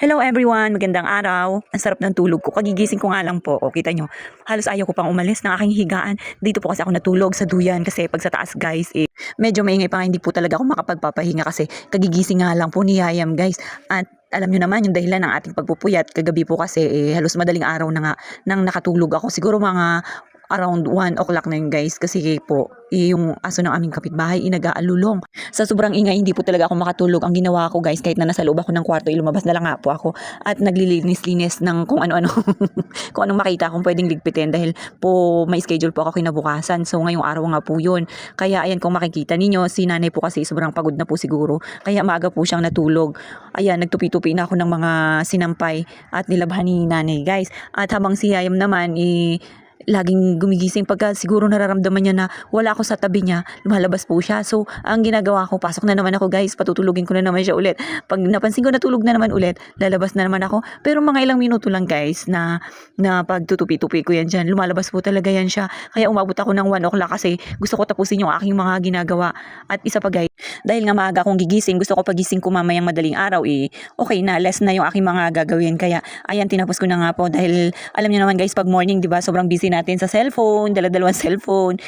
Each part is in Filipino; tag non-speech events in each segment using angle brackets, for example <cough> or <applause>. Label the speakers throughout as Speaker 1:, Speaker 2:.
Speaker 1: Hello everyone, magandang araw. Ang sarap ng tulog ko. Kagigising ko nga lang po. O, kita nyo, halos ayaw ko pang umalis ng aking higaan. Dito po kasi ako natulog sa duyan kasi pag sa taas guys, eh, medyo maingay pa nga hindi po talaga ako makapagpapahinga kasi kagigising nga lang po ni Yayam guys. At alam nyo naman yung dahilan ng ating pagpupuyat. Kagabi po kasi eh, halos madaling araw na nga nang nakatulog ako. Siguro mga around 1 o'clock na yun guys kasi po eh, yung aso ng aming kapitbahay inag-aalulong. Sa sobrang ingay hindi po talaga ako makatulog. Ang ginawa ko guys kahit na nasa loob ako ng kwarto ilumabas na lang nga po ako at naglilinis-linis ng kung ano-ano <laughs> kung anong makita kong pwedeng ligpitin dahil po may schedule po ako kinabukasan. So ngayong araw nga po yun. Kaya ayan kung makikita ninyo si nanay po kasi sobrang pagod na po siguro. Kaya maaga po siyang natulog. Ayan nagtupi-tupi na ako ng mga sinampay at nilabhan ni nanay guys. At habang si Hayam naman eh, laging gumigising pagka siguro nararamdaman niya na wala ako sa tabi niya, lumalabas po siya. So, ang ginagawa ko, pasok na naman ako guys, patutulugin ko na naman siya ulit. Pag napansin ko natulog na naman ulit, lalabas na naman ako. Pero mga ilang minuto lang guys na, na pagtutupi-tupi ko yan dyan, lumalabas po talaga yan siya. Kaya umabot ako ng 1 o'clock kasi gusto ko tapusin yung aking mga ginagawa. At isa pa guys, dahil nga maaga akong gigising, gusto ko pagising ko mamayang madaling araw eh, okay na, less na yung aking mga gagawin. Kaya, ayan, tinapos ko na nga po dahil alam niyo naman guys, pag morning, di ba, sobrang busy natin sa cellphone, dala-dalawang <laughs> cellphone.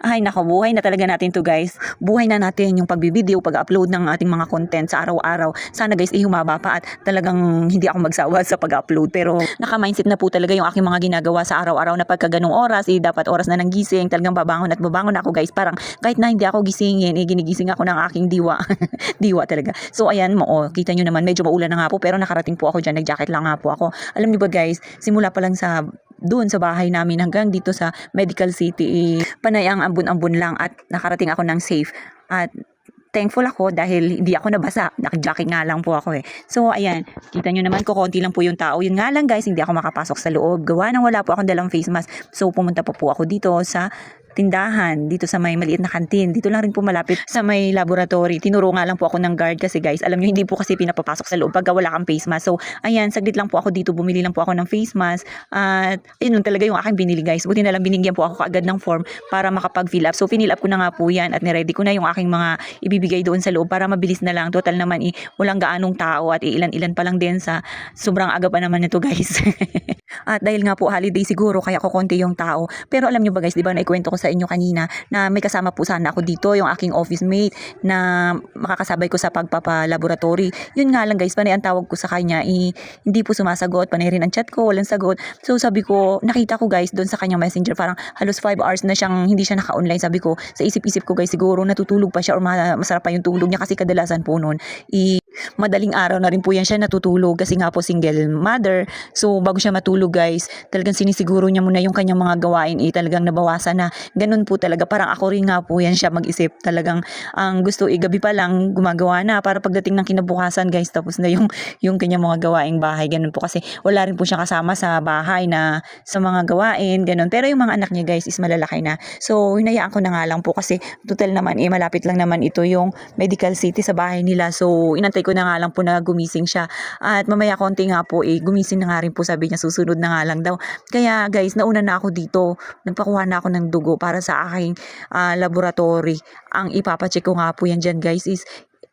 Speaker 1: Ay, nako, buhay na talaga natin to guys. Buhay na natin yung pagbibideo, pag-upload ng ating mga content sa araw-araw. Sana guys, eh, humaba pa at talagang hindi ako magsawa sa pag-upload. Pero naka-mindset na po talaga yung aking mga ginagawa sa araw-araw na pagka ganong oras, eh, dapat oras na ng gising, talagang babangon at babangon ako guys. Parang kahit na hindi ako gisingin, eh, ginigising ako ng aking diwa. <laughs> diwa talaga. So ayan mo, oh, kita nyo naman, medyo maulan na nga po, pero nakarating po ako dyan, nag-jacket lang nga po ako. Alam niyo ba guys, simula pa lang sa doon sa bahay namin hanggang dito sa Medical City, panay ang ambun-ambun lang at nakarating ako ng safe. At thankful ako dahil hindi ako nabasa. Naka-jacket nga lang po ako eh. So, ayan. Kita nyo naman ko, konti lang po yung tao. Yun nga lang guys, hindi ako makapasok sa loob. Gawa nang wala po akong dalang face mask. So, pumunta po po ako dito sa tindahan dito sa may maliit na kantin. Dito lang rin po malapit sa may laboratory. Tinuro nga lang po ako ng guard kasi guys, alam nyo hindi po kasi pinapapasok sa loob pagka wala kang face mask. So, ayan, saglit lang po ako dito. Bumili lang po ako ng face mask. At, yun talaga yung aking binili guys. Buti na lang binigyan po ako kaagad ng form para makapag-fill up. So, finill up ko na nga po yan at niready ko na yung aking mga ibibigay doon sa loob para mabilis na lang. Total naman, eh, walang gaanong tao at ilan-ilan pa lang din sa sobrang aga pa naman nito guys. <laughs> at dahil nga po holiday siguro kaya ko konti yung tao. Pero alam nyo ba guys, di ba naikwento ko sa inyo kanina na may kasama po sana ako dito, yung aking office mate na makakasabay ko sa pagpapalaboratory. Yun nga lang guys, panay ang tawag ko sa kanya, eh, hindi po sumasagot, panay rin ang chat ko, walang sagot. So sabi ko, nakita ko guys doon sa kanyang messenger, parang halos 5 hours na siyang hindi siya naka-online. Sabi ko, sa isip-isip ko guys, siguro natutulog pa siya or ma- masarap pa yung tulog niya kasi kadalasan po noon, i madaling araw na rin po yan siya natutulog kasi nga po single mother. So bago siya matulog guys, talagang sinisiguro niya muna yung kanyang mga gawain eh talagang nabawasan na. Ganun po talaga. Parang ako rin nga po yan siya mag-isip. Talagang ang gusto eh gabi pa lang gumagawa na para pagdating ng kinabukasan guys tapos na yung <laughs> yung kanyang mga gawaing bahay. Ganun po kasi wala rin po siya kasama sa bahay na sa mga gawain. Ganun. Pero yung mga anak niya guys is malalaki na. So hinayaan ko na nga lang po kasi total naman eh malapit lang naman ito yung medical city sa bahay nila. So inantay ko na nga lang po na gumising siya. At mamaya konti nga po eh, gumising na nga rin po sabi niya, susunod na nga lang daw. Kaya guys, nauna na ako dito. Nagpakuha na ako ng dugo para sa aking ah, laboratory. Ang ipapacheck ko nga po yan dyan guys is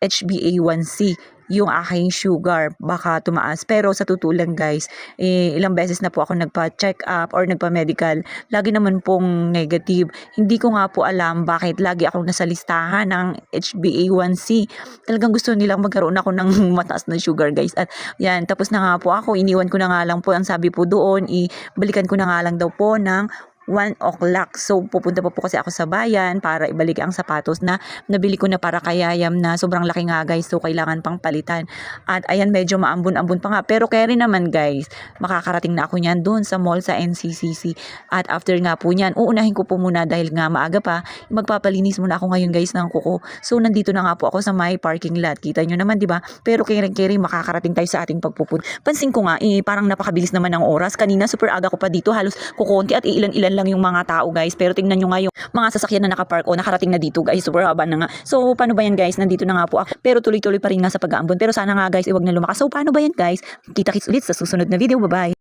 Speaker 1: HbA1c yung aking sugar baka tumaas. Pero sa totoo lang guys eh, ilang beses na po ako nagpa-check up or nagpa-medical lagi naman pong negative. Hindi ko nga po alam bakit lagi akong nasa listahan ng HbA1c talagang gusto nilang magkaroon ako ng <laughs> mataas na sugar guys. At yan tapos na nga po ako. Iniwan ko na nga lang po ang sabi po doon ibalikan ko na nga lang daw po ng 1 o'clock. So, pupunta pa po kasi ako sa bayan para ibalik ang sapatos na nabili ko na para kayayam na sobrang laki nga guys. So, kailangan pang palitan. At ayan, medyo maambun-ambun pa nga. Pero rin naman guys, makakarating na ako niyan doon sa mall sa NCCC. At after nga po niyan, uunahin ko po muna dahil nga maaga pa, magpapalinis muna ako ngayon guys ng kuko. So, nandito na nga po ako sa my parking lot. Kita nyo naman, di ba? Pero rin makakarating tayo sa ating pagpupun. Pansin ko nga, eh, parang napakabilis naman ng oras. Kanina, super aga ko pa dito. Halos kukunti at ilan-ilan lang yung mga tao guys. Pero tingnan nyo nga yung mga sasakyan na nakapark o nakarating na dito guys. Super haba na nga. So paano ba yan guys? Nandito na nga po ako. Pero tuloy-tuloy pa rin nga sa pag-aambon. Pero sana nga guys, iwag na lumakas. So paano ba yan guys? Kita-kits ulit sa susunod na video. Bye-bye.